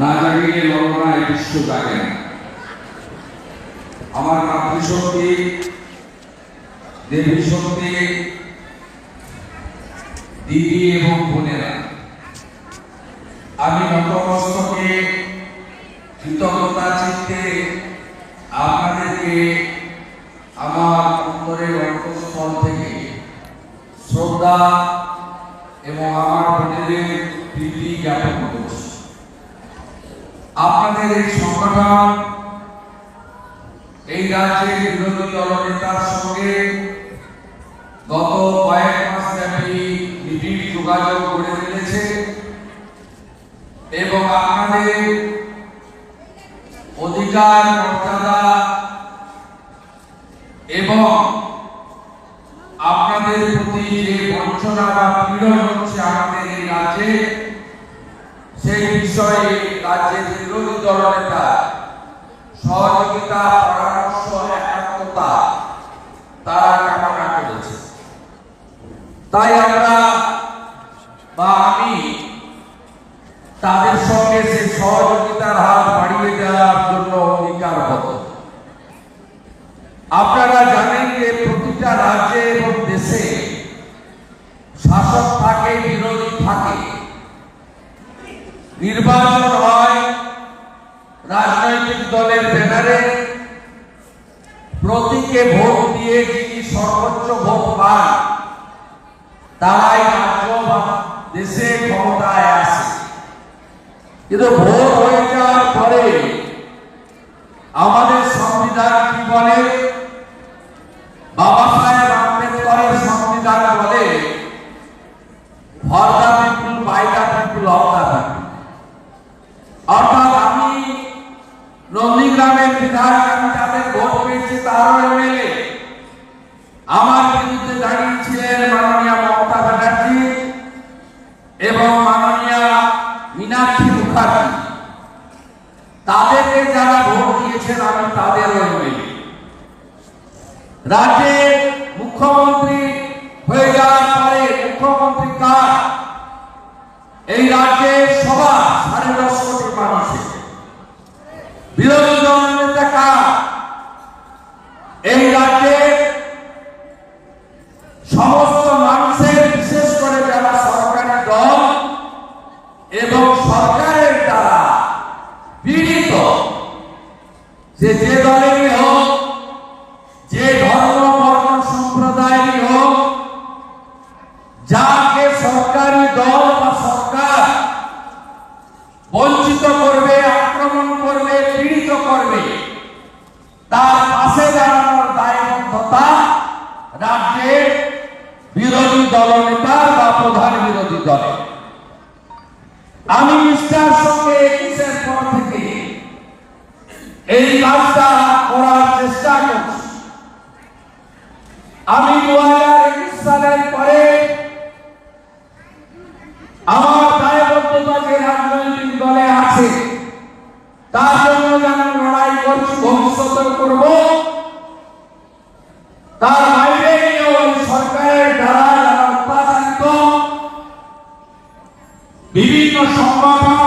না জাগিয়ে লড় না বিশ্ব জাগে না। আমার মাতৃশক্তি, দেবী শক্তি, দিদি এবং বোনেরা, আমি নতমস্তকে কৃতজ্ঞতা চিত্তে আপনাদেরকে আমার অন্তরের অন্তঃস্থল থেকে শ্রদ্ধা এবং আমার বোনেদের প্রীতি জ্ঞাপন করছি। আপনাদের এই সংগঠন এই রাজ্যের বিরোধী দলনেতার সঙ্গে গত কয়েক মাস ব্যাপী নিবিড় যোগাযোগ করে ফেলেছে এবং আপনাদের অধিকার, মর্যাদা এবং আপনাদের প্রতি যে বঞ্চনা বা পীড়ন হচ্ছে আমাদের এই রাজ্যে সেই বিষয়ে রাজ্যের বিরোধী দলনেতা সহযোগিতা, পরামর্শ, একাত্মতা তারা কামনা করেছে। তাই আমরা বা আমি তাদের সঙ্গে সেই সহযোগিতার হাত বিজেপিকে ভোট দিয়ে যিনি সর্বোচ্চ ভোট পান, তারাই রাজ্য দেশে ক্ষমতায় আসে কিন্তু ভোট হয়ে সংগঠন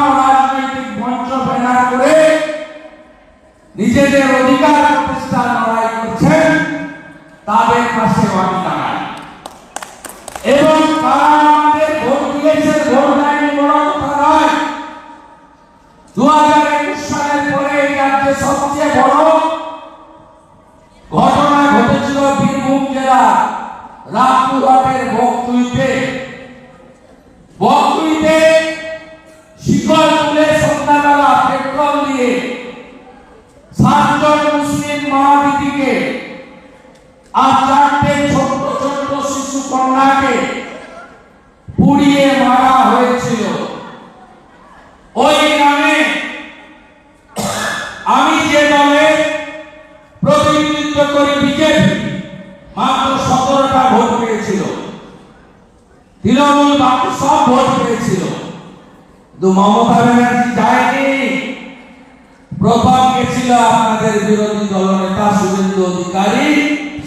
কংগ্রেস বিরোধী দলনেতা শুভেন্দু অধিকারী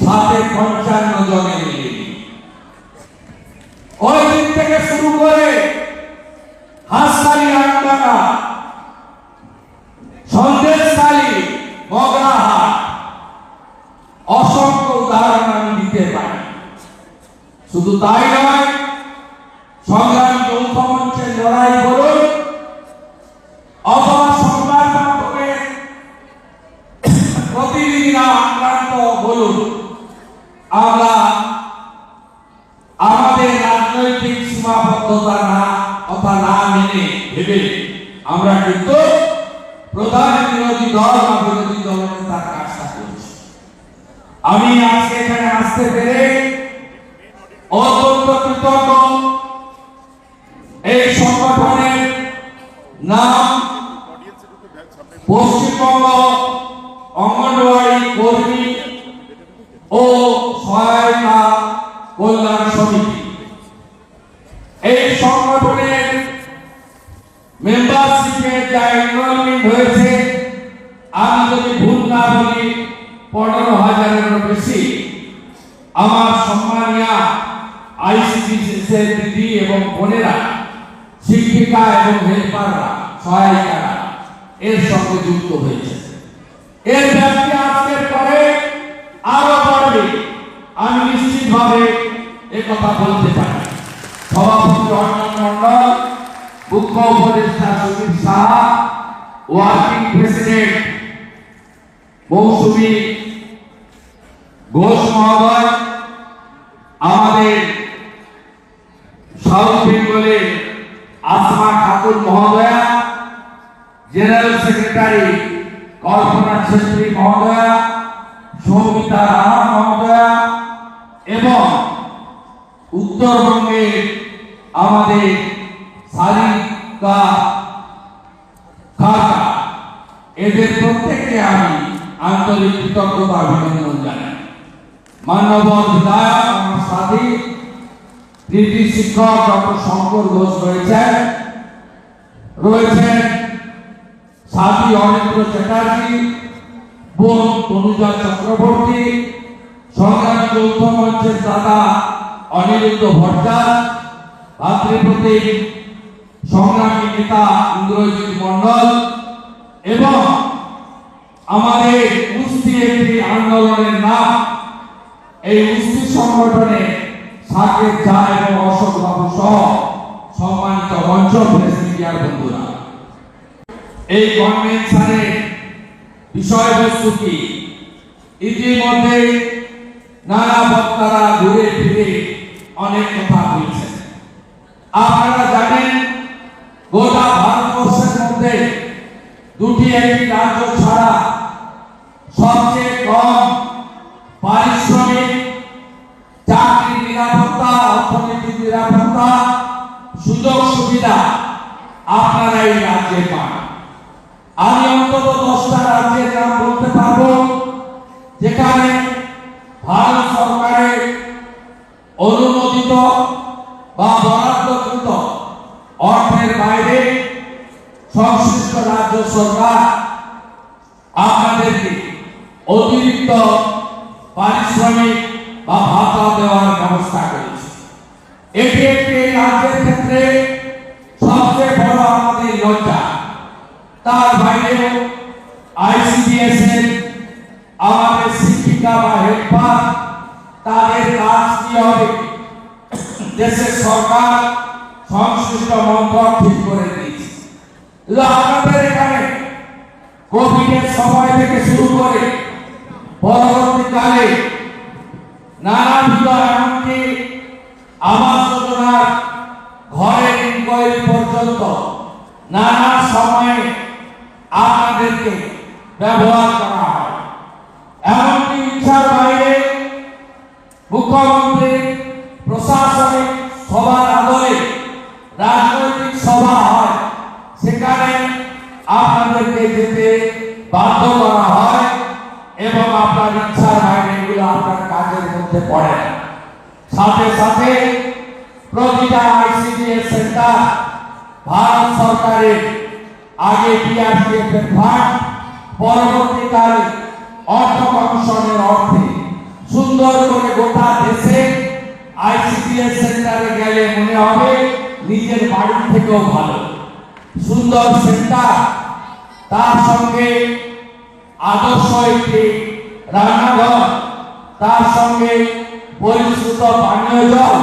সাথে পঞ্চান্ন জনে ওই দিন থেকে শুরু করে মগরাহাট অসংখ্য উদাহরণ আমি দিতে পারি। শুধু তাই নয়, সংগ্রাম যৌথ মঞ্চের লড়াই করে রাজনৈতিক সীমাবদ্ধতা না কথা না মেনে ভেবে। আমরা কিন্তু প্রধান বিরোধী দল বা বিরোধী দলের তার কাজটা করছি। আমি আজকে এখানে আসতে পেরে অত্যন্ত কৃতজ্ঞ। এই সংগঠনের নাম হয়েছে। আমি যদি ভুল না বলি, পনেরো হাজারেরও বেশি। আমার সম্মানিয়া আইসিডিএসের দিদি এবং বোনেরা, শিক্ষিকা এবং হেল্পাররা, সহায়িকারা, এর সঙ্গে যুক্ত হয়েছে। এর ব্যাপ্তি আজকের পরে আরও বাড়বে। আমি নিশ্চিতভাবে এ কথা বলতে পারি। সভাপতি মন্ডল মুখ্য উপদেষ্টা সুদীপ সাহা ওয়ার্কিং প্রেসিডেন্ট মৌসুমী ঘোষ মহোদয়, আমাদের সাউথ বেঙ্গলের আসমা ঠাকুর মহোদয়া, জেনারেল সেক্রেটারি কল্পনা ছেত্রী মহোদয়া, সৌমিতা রাহা মহোদয়া এবং উত্তরবঙ্গের আমাদের সারিকা এদের প্রত্যেককে আমি আন্তরিক কৃতজ্ঞতা অভিনন্দন জানাই। বিধায়ক আমার সাথী, কৃতি শিক্ষক ডক্টর শঙ্কর ঘোষ রয়েছেন। রয়েছেন সাথী অরেন্দ্র চ্যাটার্জি, বোন তনুজা চক্রবর্তী সংগ্রামী যৌথ মঞ্চের দাদা অনিরুদ্ধ ভট্টাচ ভাতৃপ্রতীক, সংগ্রামী নেতা ইন্দ্রজিৎ মন্ডল এবং আমাদের কুস্তি একটি আন্দোলনের নাম, এই কুস্তি সংগঠনে সাকেত জা এবং অশোক বাবু সহ সম্মানিত মঞ্চ প্রেস মিডিয়ার বন্ধুরা। এই কনভেনশনের বিষয়বস্তু কি? ইতিমধ্যে নানা বক্তারা ঘুরে ফিরে অনেক কথা বলছেন। আপনারা জানেন, গোটা দুটি একটি রাজ্য ছাড়া সবচেয়ে কম পারিশ্রমিক চাকরি নিরাপত্তা অর্থনৈতিক নিরাপত্তা, সুযোগ সুবিধা আপনারা এই রাজ্যে পান। আমি অন্তত দশটা রাজ্যের নাম বলতে পারব, যেখানে ভারত সরকারের অনুমোদিত বা বরাদ্দকৃত অর্থের বাইরে সংশ্লিষ্ট রাজ্য সরকার আপনাদেরকে অতিরিক্ত পারিশ্রমিক বা ভাতা দেওয়ার ব্যবস্থা করেছে। এটি একটি রাজ্যের ক্ষেত্রে সবচেয়ে বড় আমাদের লজ্জা। তার বাইরেও আইসিডিএস এর আমাদের শিক্ষিকা বা হেল্পার তাদের কাজ কি হবে? দেশের সরকার সংশ্লিষ্ট ঠিক করে আপনাদের এখানে। কোভিডের সময় থেকে শুরু করে প্রতিটা আইসিডিএস সেন্টার ভারত সরকারের আগে ডিআরডিএফ এর ফান্ড পরবর্তীকালে অর্থ কমিশনের অর্থে। সুন্দর করে গোটা দেশে আইসিডিএস সেন্টারে গেলে মনে হবে নিজের বাড়ির থেকেও ভালো। সুন্দর সেন্টার, তার সঙ্গে আদর্শ একটি রান্নাঘর, তার সঙ্গে পরিশ্রুত পানীয় জল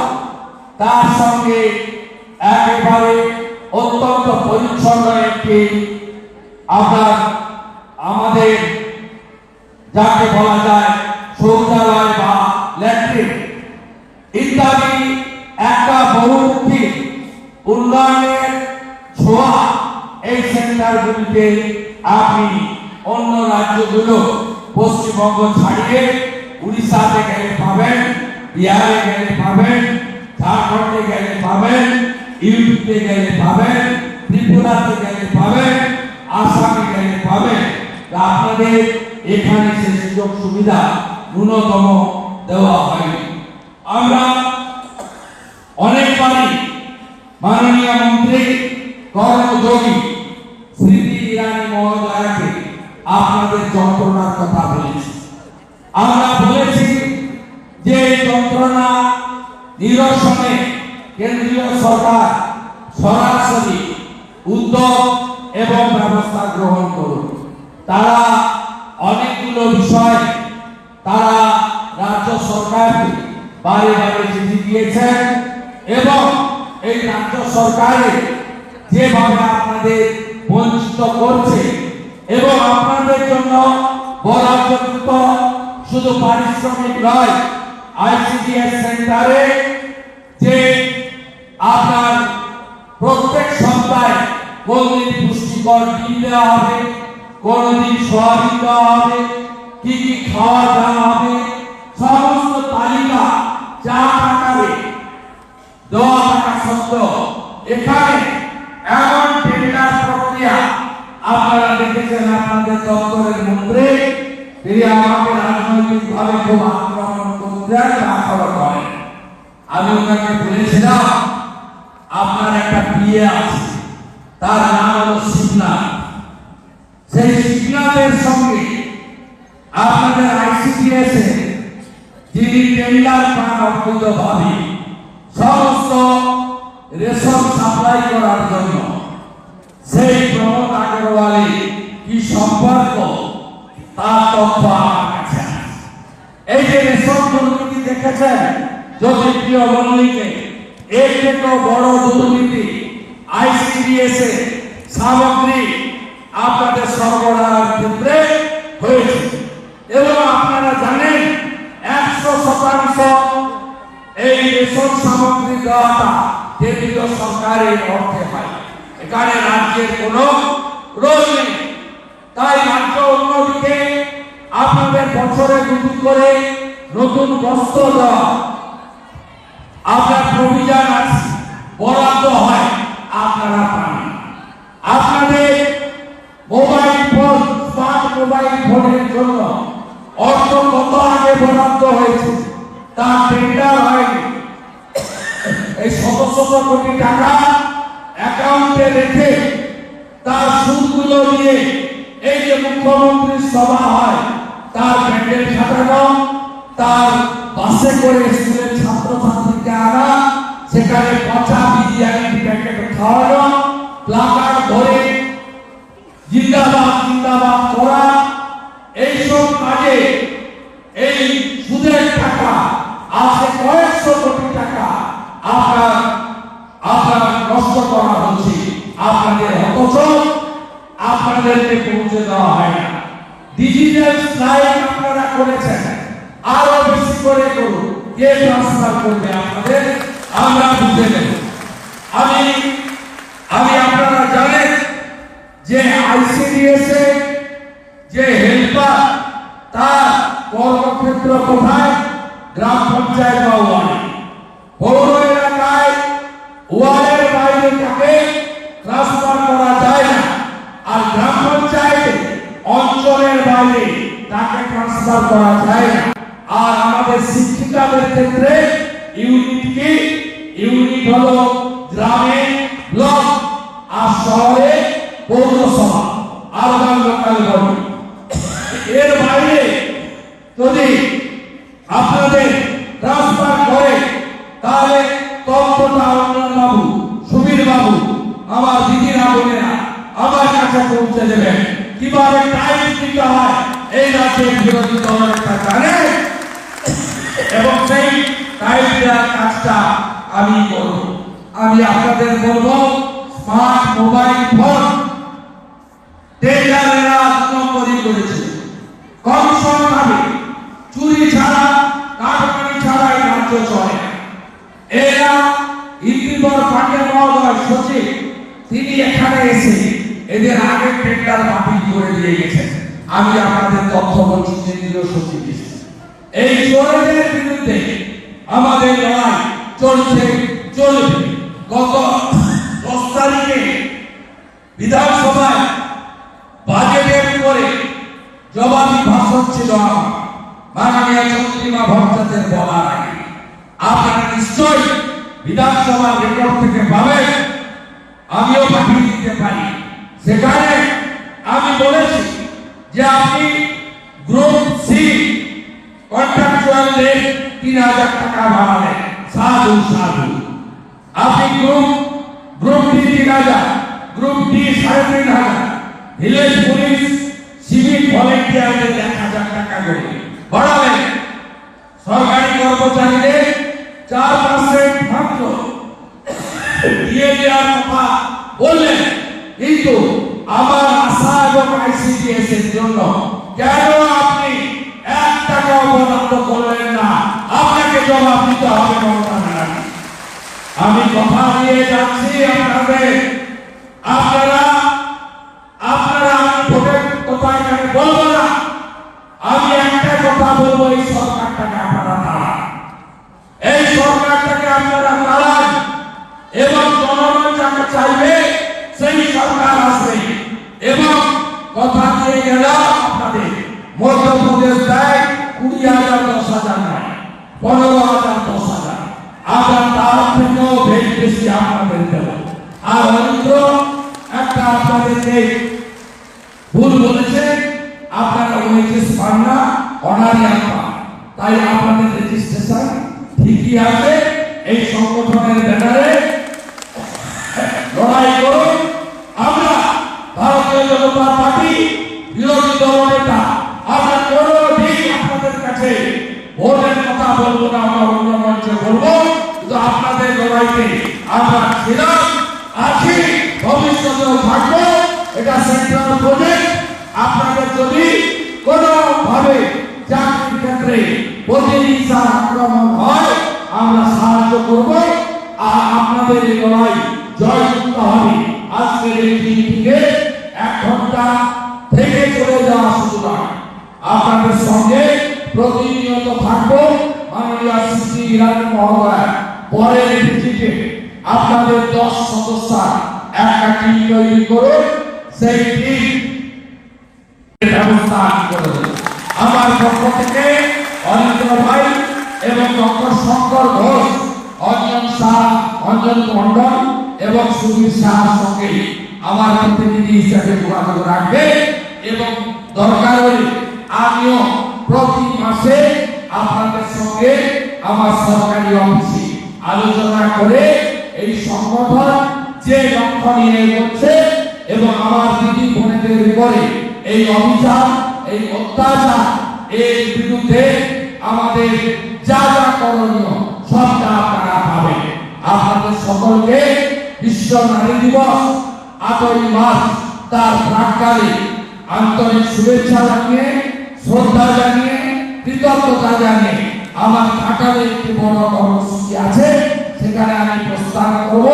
তার সঙ্গে একেবারে অত্যন্ত পরিচ্ছন্ন একটি আপনার আমাদের যাকে বলা যায় শৌচালয় বা ল্যাট্রিন। ইত্যাদি একটা বহুমুখী উন্নয়নের ছোঁয়া এই সেন্টারগুলিতে আপনি অন্য রাজ্যগুলো পশ্চিমবঙ্গ ছাড়িয়ে উড়িষ্যাতে গেলে পাবেন, বিহারে গেলে পাবেন ঝাড়খণ্ডে গেলে পাবেন ইউপিতে গেলে পাবেন, ত্রিপুরাতে গেলে পাবেন, আসামে গেলে পাবেন। আপনাদের এখানে সে সুযোগ সুবিধা ন্যূনতম দেওয়া হয়নি। আমরা অনেকবারই মাননীয় মন্ত্রী, কর্মযোগী স্মৃতি ইরানি মহোদয়াকে আপনাদের যন্ত্রণার কথা বলেছি। আমরা বলেছি যে যন্ত্রণা নিরসনে কেন্দ্রীয় সরকার সরাসরি উদ্যোগ এবং ব্যবস্থা গ্রহণ করুন। তারা অনেকগুলো বিষয় তারা রাজ্য সরকারকে বারে বারে চিঠি দিয়েছেন এবং এই রাজ্য সরকারে যেভাবে আপনাদের বঞ্চিত করছে এবং আপনাদের জন্য বরাদ্দকৃত শুধু পারিশ্রমিক নয় আইসিডিএস সেন্টারে যে আপনার প্রত্যেক সপ্তাহে কোনদিন পুষ্টিকর ডিম দেওয়া হবে, কোনদিন সোয়াবিন দেওয়া হবে, কি কি খাওয়া দেওয়া হবে, সমস্ত তালিকা যা টাকাবে দেওয়া থাকা সত্ত্বেও এখানে এমন টেন্ডার প্রক্রিয়া আপনারা দেখেছেন আপনাদের দপ্তরের মন্ত্রী, তিনি আমাকে রাজনৈতিক ভাবে খুব আমি ওনাকে বলেছিলাম, আপনার একটা তার নাম হলো শিবনাথ। সেই শিবনাথের সঙ্গে আপনাদের সমস্ত রেশন সাপ্লাই করার জন্য সেই প্রমোদ আগরওয়ালি কি সম্পর্ক, তার তথ্য আমার কাছে এই যে রেশন দেখেছেন জ্যোতিপ্রিয় মল্লিকে। এর থেকেও বড় দুর্নীতি আইসিডিএস এ সামগ্রী আপনাদের সরবরাহের ক্ষেত্রে হয়েছে। এবং আপনারা জানেন একশো শতাংশ এই রেশন সামগ্রী দেওয়াটা কেন্দ্রীয় সরকারের অর্থে হয়। এখানে রাজ্যের কোনো রোল নেই। তাই রাজ্য অন্যদিকে আপনাদের বছরে দুটি করে নতুন বস্ত্র দেওয়া। আপনার প্রভিজন বরাদ্দ হয়, আপনারা পান। আপনাদের মোবাইল ফোন, স্মার্ট মোবাইল ফোনের জন্য অর্থ কত আগে বরাদ্দ হয়েছে তার টেন্ডার হয়নি। এই শত শত কোটি টাকা অ্যাকাউন্টে রেখে তার সুদগুলো নিয়ে এই যে মুখ্যমন্ত্রীর সভা হয়, তার প্যান্ডেল সাজানো তার বাসে করে স্কুলের ছাত্রছাত্রীকে আনা, সেখানে পচা বিরিয়ানি প্যাকেট খাওয়ানো প্লাকার্ড ধরে জিন্দাবাদ জিন্দাবাদ করা, এইসব কাজে এই সুদের টাকা আছে কয়েকশো কোটি টাকা আপনার আপনার নষ্ট করা হচ্ছে। আপনাদের অথচ আপনাদেরকে পৌঁছে দেওয়া হয় না। ডিজিটাল স্লাইড আপনারা করেছেন। আরও বেশি করে করুন। কে ট্রান্সফার করবে আপনাদের আমরা বুঝে নেব। আমি আমি আপনারা জানেন যে আইসিডিএস এ যে হেল্পার তার কর্মক্ষেত্র কোথায়? গ্রাম পঞ্চায়েত বা ওয়ার্ড। পৌর এলাকায় ওয়ার্ডের বাইরে তাকে ট্রান্সফার করা যায় না। আর গ্রাম পঞ্চায়েতে অঞ্চলের বাইরে তাকে ট্রান্সফার করা যায় না। আর আমাদের শিক্ষিকাদের ক্ষেত্রে ইউনিট কি? ইউনিট হলো গ্রামে, ব্লক আর শহরে পৌরসভা। আরবান লোকাল গভর্নমেন্ট এর বাইরে যদি আপনাদের ট্রান্সফার করে তাহলে তথ্যটা অঞ্জন বাবু, সুবীর বাবু, আমার দিদিরা বোনেরা আমার কাছে পৌঁছে দেবেন। কীভাবে টাইম দিতে হয়? এই রাজ্যের বিরোধী একটা জানে। এবং সেই টাইম কাজটা আমি করব। আমি আপনাদের বলব, স্মার্ট মোবাইল ফোন টেন্ডারেরা নম্বরই করেছে। কম সম দামে চুরি ছাড়া, কাটমানি ছাড়া এই রাজ্য চলে এরা ইন্দিবর পান্ডে মহোদয় সচিব। তিনি এখানে এসে এদের আগে টেন্ডার বাতিল করে দিয়ে গেছেন। আমি আপনাদের তথ্য বলছি কেন্দ্রীয় সচিব। এই চোরেদের বিরুদ্ধে আমাদের লড়াই চলছে, চলবে। গত দশ তারিখে বিধানসভায় বাজেটের উপরে জবাবি ভাষণ ছিল আমার। মাননীয় চন্দ্রিমা ভট্টাচার্যের বলার আগে। আপনারা নিশ্চয়ই বিধানসভার রেকর্ড থেকে পাবেন। আমিও পাঠিয়ে দিতে পারি। সেখানে আমি বলেছি যে আপনি কন্ট্রাকচুয়াল তিন হাজার টাকা বাড়ালেন সাধু সাধু। আপনি গ্রুপ গ্রুপ ডি তিন হাজার, গ্রুপ ডি সাড়ে তিন হাজার। ভিলেজ পুলিশ সিভিক ভলেন্টিয়ারদের এক হাজার টাকা করে বাড়ালেন সরকারি কর্মচারীদের চার পার্সেন্ট মাত্র। দিয়ে দেওয়ার কথা বললেন। কিন্তু আমার আশা এবং আইসিডিএস এর জন্য কেন আমি কথা দিয়ে যাচ্ছি আপনারা আপনারা আমি ভোটের কথা এখানে বলব না? আমি একটা কথা বলব, এই সরকারটাকে আপনারা এই সরকারটাকে আপনারা এবং জনগণ যাকে চাইবে, সেই সরকার আসবে। এবং কথা দিয়ে গেল আপনাদের। মধ্যপ্রদেশ দেয় কুড়ি হাজার দশ হাজার নয়, পনেরো হাজার দশ হাজার। আমরা তার থেকেও বেশ বেশি আপনাদের দেব। আর অরিন্দ্র একটা আপনাদেরকে ভুল বলেছে, আপনারা ওয়েজেস পান না অনারিয়াম পান। তাই আপনাদের রেজিস্ট্রেশন ঠিকই আছে, এই সংগঠনের ব্যানারে আপনাদের ভোটের কথা বলব না, আমরা অন্য মঞ্চে বলব। কিন্তু আপনাদের লড়াইতে আমরা ছিলাম, আছি, ভবিষ্যতেও থাকব। এটা সেন্ট্রাল প্রজেক্ট আপনাদের যদি কোনো ভাবে চাকরির ক্ষেত্রে প্রতিহিংসা আক্রমণ হয়, আমরা সাহায্য করব। আর আপনাদের এই লড়াই জয়যুক্ত হবে। আজকের এই দিন এক ঘণ্টা থেকে চলে যাওয়া নয় আপনাদের সঙ্গে প্রতিনিয়ত থাকব মাননীয় শ্রী ইরানি মহোদয়। পরের ভিত্তিতে আপনাদের দশ সদস্য একটা টিম তৈরি করুন, সেই ব্যবস্থা করে আমার পক্ষ থেকে অনিন্দ্র ভাই এবং ডক্টর শঙ্কর ঘোষ, অঞ্জন শাহ, অঞ্জন মন্ডল এবং সুবীর শাহর সঙ্গে আমার প্রতিনিধি হিসাবে যোগাযোগ রাখবে এবং দরকার আমিও প্রতি মাসে আপনাদের সঙ্গে আমার সরকারি অফিসে আলোচনা করে এই সংগঠন যে লক্ষ্য নিয়ে এগোচ্ছে এবং আমার দিদি বোনেদের উপরে এই অভিযান, এই অত্যাচার, এর বিরুদ্ধে আমাদের যা যা করণীয় সবটা আপনারা পাবেন। আপনাদের সকলকে বিশ্ব নারী দিবস আটই মার্চ তার প্রাককালে আন্তরিক শুভেচ্ছা জানিয়ে শ্রদ্ধা জানিয়ে, কৃতজ্ঞতা জানিয়ে আমার ঢাকার একটি বড় কর্মসূচি আছে, সেখানে আমি প্রস্থান করব।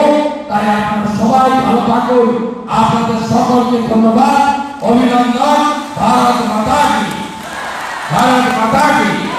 তাই আপনারা সবাই ভালো থাকুন। আপনাদের সকলকে ধন্যবাদ। অভিনন্দন। ভারত মাতা কি। ভারত মাতা কি।